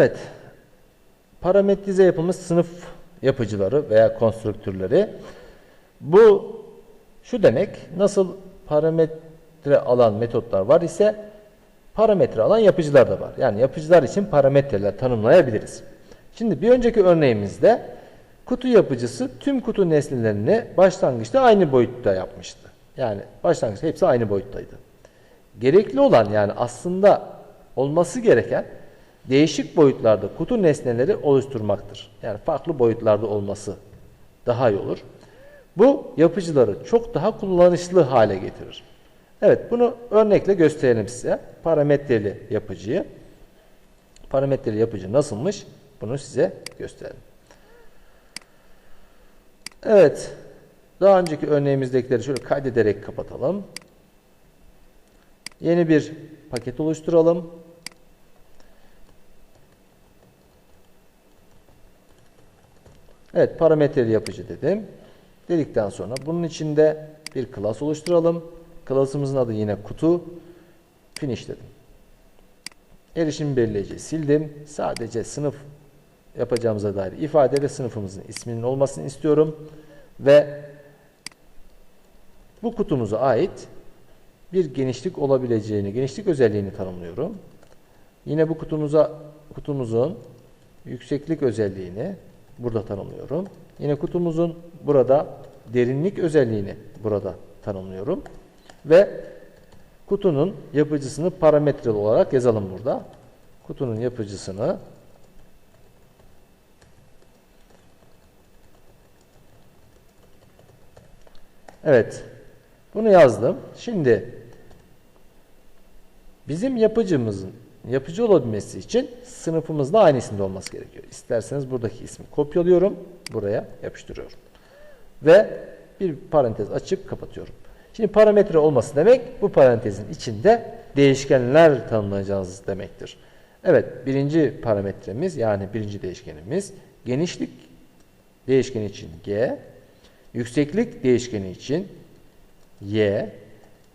Evet. Parametrize yapılmış sınıf yapıcıları veya konstrüktörleri. Bu şu demek, nasıl parametre alan metotlar var ise parametre alan yapıcılar da var. Yani yapıcılar için parametreler tanımlayabiliriz. Şimdi bir önceki örneğimizde kutu yapıcısı tüm kutu nesnelerini başlangıçta aynı boyutta yapmıştı. Yani başlangıçta hepsi aynı boyuttaydı. Gerekli olan yani aslında olması gereken değişik boyutlarda kutu nesneleri oluşturmaktır. Yani farklı boyutlarda olması daha iyi olur. Bu yapıcıları çok daha kullanışlı hale getirir. Evet bunu örnekle gösterelim size. Parametreli yapıcıyı. Parametreli yapıcı nasılmış? Bunu size gösterelim. Evet. Daha önceki örneğimizdekileri şöyle kaydederek kapatalım. Yeni bir paket oluşturalım. Evet parametreli yapıcı dedim. Dedikten sonra bunun içinde bir klas oluşturalım. Klasımızın adı yine kutu. Finish dedim. Erişim belirleyiciyi sildim. Sadece sınıf yapacağımıza dair ifade ve sınıfımızın isminin olmasını istiyorum. Ve bu kutumuza ait bir genişlik olabileceğini, genişlik özelliğini tanımlıyorum. Yine bu kutumuza kutumuzun yükseklik özelliğini burada tanımlıyorum. Yine kutumuzun burada derinlik özelliğini burada tanımlıyorum. Ve kutunun yapıcısını parametreli olarak yazalım burada. Kutunun yapıcısını Evet. Bunu yazdım. Şimdi bizim yapıcımızın yapıcı olabilmesi için sınıfımızda aynı isimde olması gerekiyor. İsterseniz buradaki ismi kopyalıyorum. Buraya yapıştırıyorum. Ve bir parantez açıp kapatıyorum. Şimdi parametre olması demek bu parantezin içinde değişkenler tanımlayacağız demektir. Evet birinci parametremiz yani birinci değişkenimiz genişlik değişkeni için G, yükseklik değişkeni için Y,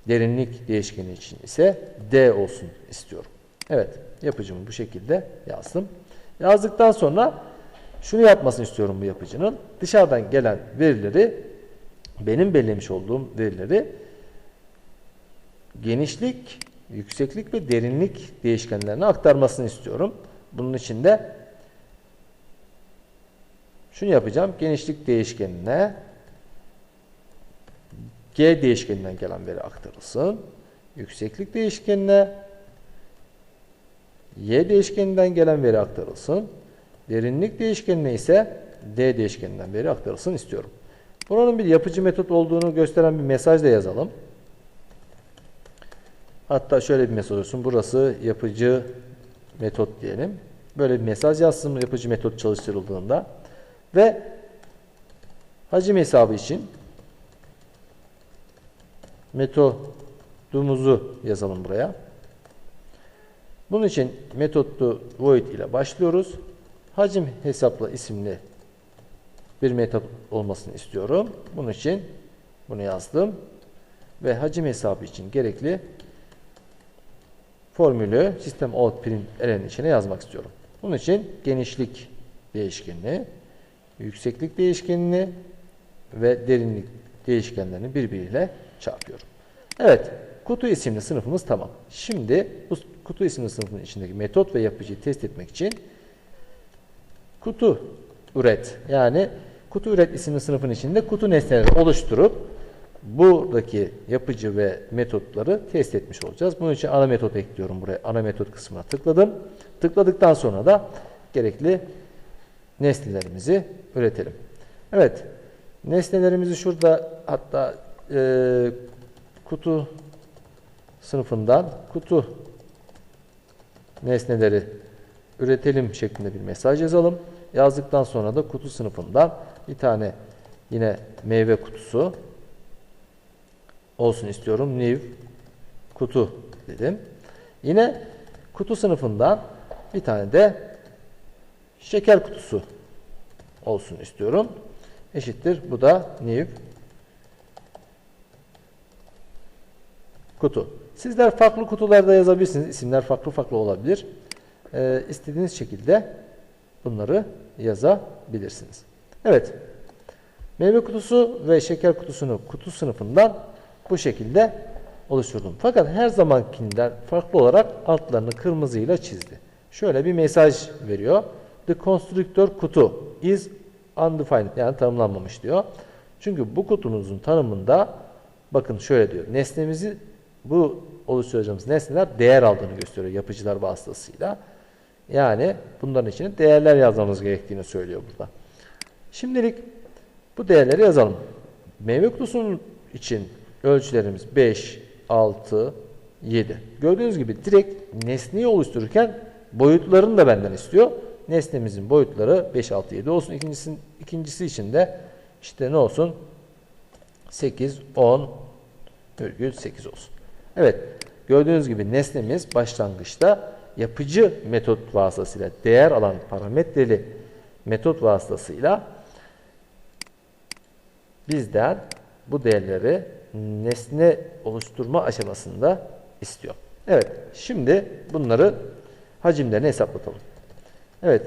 derinlik değişkeni için ise D olsun istiyorum. Evet yapıcımı bu şekilde yazdım. Yazdıktan sonra şunu yapmasını istiyorum bu yapıcının. Dışarıdan gelen verileri benim belirlemiş olduğum verileri genişlik, yükseklik ve derinlik değişkenlerine aktarmasını istiyorum. Bunun için de şunu yapacağım. Genişlik değişkenine G değişkeninden gelen veri aktarılsın. Yükseklik değişkenine Y değişkeninden gelen veri aktarılsın. Derinlik değişkenine ise D değişkeninden veri aktarılsın istiyorum. Buranın bir yapıcı metot olduğunu gösteren bir mesaj da yazalım. Hatta şöyle bir mesaj olsun. Burası yapıcı metot diyelim. Böyle bir mesaj yazsın yapıcı metot çalıştırıldığında. Ve hacim hesabı için metodumuzu yazalım buraya. Bunun için metotlu void ile başlıyoruz. Hacim hesapla isimli bir metot olmasını istiyorum. Bunun için bunu yazdım. Ve hacim hesabı için gerekli formülü sistem out print erenin içine yazmak istiyorum. Bunun için genişlik değişkenini, yükseklik değişkenini ve derinlik değişkenlerini birbiriyle çarpıyorum. Evet, kutu isimli sınıfımız tamam. Şimdi bu kutu isimli sınıfının içindeki metot ve yapıcıyı test etmek için kutu üret yani kutu üret isimli sınıfın içinde kutu nesneleri oluşturup buradaki yapıcı ve metotları test etmiş olacağız. Bunun için ana metot ekliyorum buraya. Ana metot kısmına tıkladım. Tıkladıktan sonra da gerekli nesnelerimizi üretelim. Evet. Nesnelerimizi şurada hatta e, kutu sınıfından kutu nesneleri üretelim şeklinde bir mesaj yazalım. Yazdıktan sonra da kutu sınıfından bir tane yine meyve kutusu olsun istiyorum. New kutu dedim. Yine kutu sınıfından bir tane de şeker kutusu olsun istiyorum. Eşittir. Bu da new kutu. Sizler farklı kutularda yazabilirsiniz. İsimler farklı farklı olabilir. e, istediğiniz şekilde bunları yazabilirsiniz. Evet. Meyve kutusu ve şeker kutusunu kutu sınıfından bu şekilde oluşturdum. Fakat her zamankinden farklı olarak altlarını kırmızıyla çizdi. Şöyle bir mesaj veriyor. The constructor kutu is undefined yani tanımlanmamış diyor. Çünkü bu kutumuzun tanımında bakın şöyle diyor. Nesnemizi bu oluşturacağımız nesneler değer aldığını gösteriyor yapıcılar vasıtasıyla. Yani bunların içine değerler yazmamız gerektiğini söylüyor burada. Şimdilik bu değerleri yazalım. Meyve kutusunun için ölçülerimiz 5, 6, 7. Gördüğünüz gibi direkt nesneyi oluştururken boyutlarını da benden istiyor. Nesnemizin boyutları 5, 6, 7 olsun. İkincisi, ikincisi için de işte ne olsun? 8, 10, virgül 8 olsun. Evet, gördüğünüz gibi nesnemiz başlangıçta yapıcı metot vasıtasıyla, değer alan parametreli metot vasıtasıyla bizden bu değerleri nesne oluşturma aşamasında istiyor. Evet, şimdi bunları hacimlerini hesaplatalım. Evet,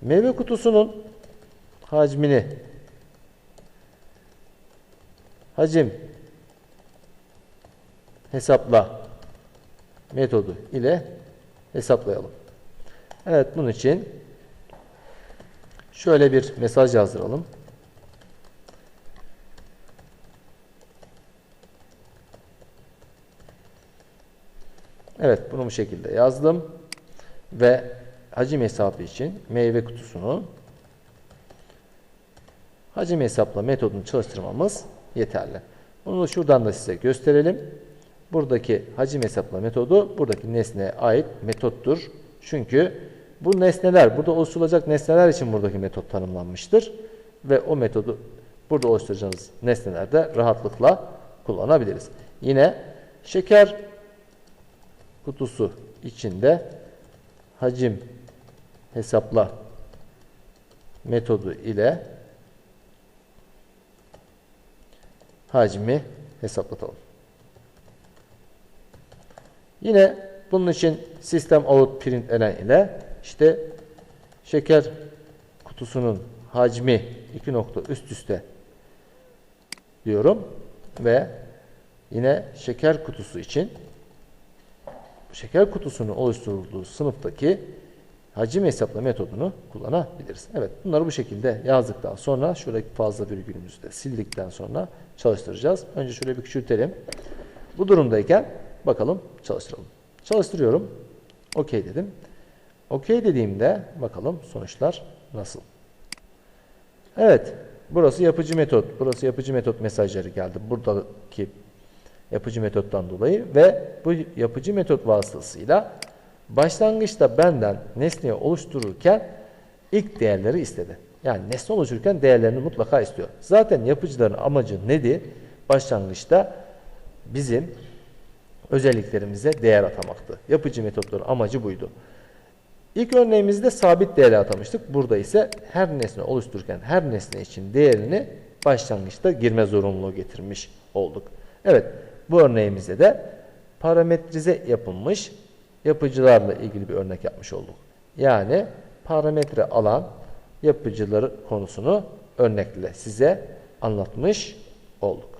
meyve kutusunun hacmini hacim hesapla metodu ile hesaplayalım. Evet, bunun için şöyle bir mesaj yazdıralım. Evet bunu bu şekilde yazdım. Ve hacim hesabı için meyve kutusunu hacim hesapla metodunu çalıştırmamız yeterli. Bunu şuradan da size gösterelim. Buradaki hacim hesapla metodu buradaki nesneye ait metottur. Çünkü bu nesneler, burada oluşturulacak nesneler için buradaki metot tanımlanmıştır. Ve o metodu burada oluşturacağımız nesnelerde rahatlıkla kullanabiliriz. Yine şeker kutusu içinde hacim hesapla metodu ile hacmi hesaplatalım. Yine bunun için sistem out print elen ile işte şeker kutusunun hacmi iki nokta üst üste diyorum ve yine şeker kutusu için şeker kutusunu oluşturulduğu sınıftaki hacim hesapla metodunu kullanabiliriz. Evet bunları bu şekilde yazdıktan sonra şuradaki fazla virgülümüzü de sildikten sonra çalıştıracağız. Önce şöyle bir küçültelim. Bu durumdayken bakalım çalıştıralım. Çalıştırıyorum. OK dedim. OK dediğimde bakalım sonuçlar nasıl. Evet burası yapıcı metot. Burası yapıcı metot mesajları geldi. Buradaki yapıcı metottan dolayı ve bu yapıcı metot vasıtasıyla başlangıçta benden nesneyi oluştururken ilk değerleri istedi. Yani nesne oluştururken değerlerini mutlaka istiyor. Zaten yapıcıların amacı nedir? Başlangıçta bizim özelliklerimize değer atamaktı. Yapıcı metotların amacı buydu. İlk örneğimizde sabit değer atamıştık. Burada ise her nesne oluştururken her nesne için değerini başlangıçta girme zorunluluğu getirmiş olduk. Evet, bu örneğimizde de parametrize yapılmış yapıcılarla ilgili bir örnek yapmış olduk. Yani parametre alan yapıcıları konusunu örnekle size anlatmış olduk.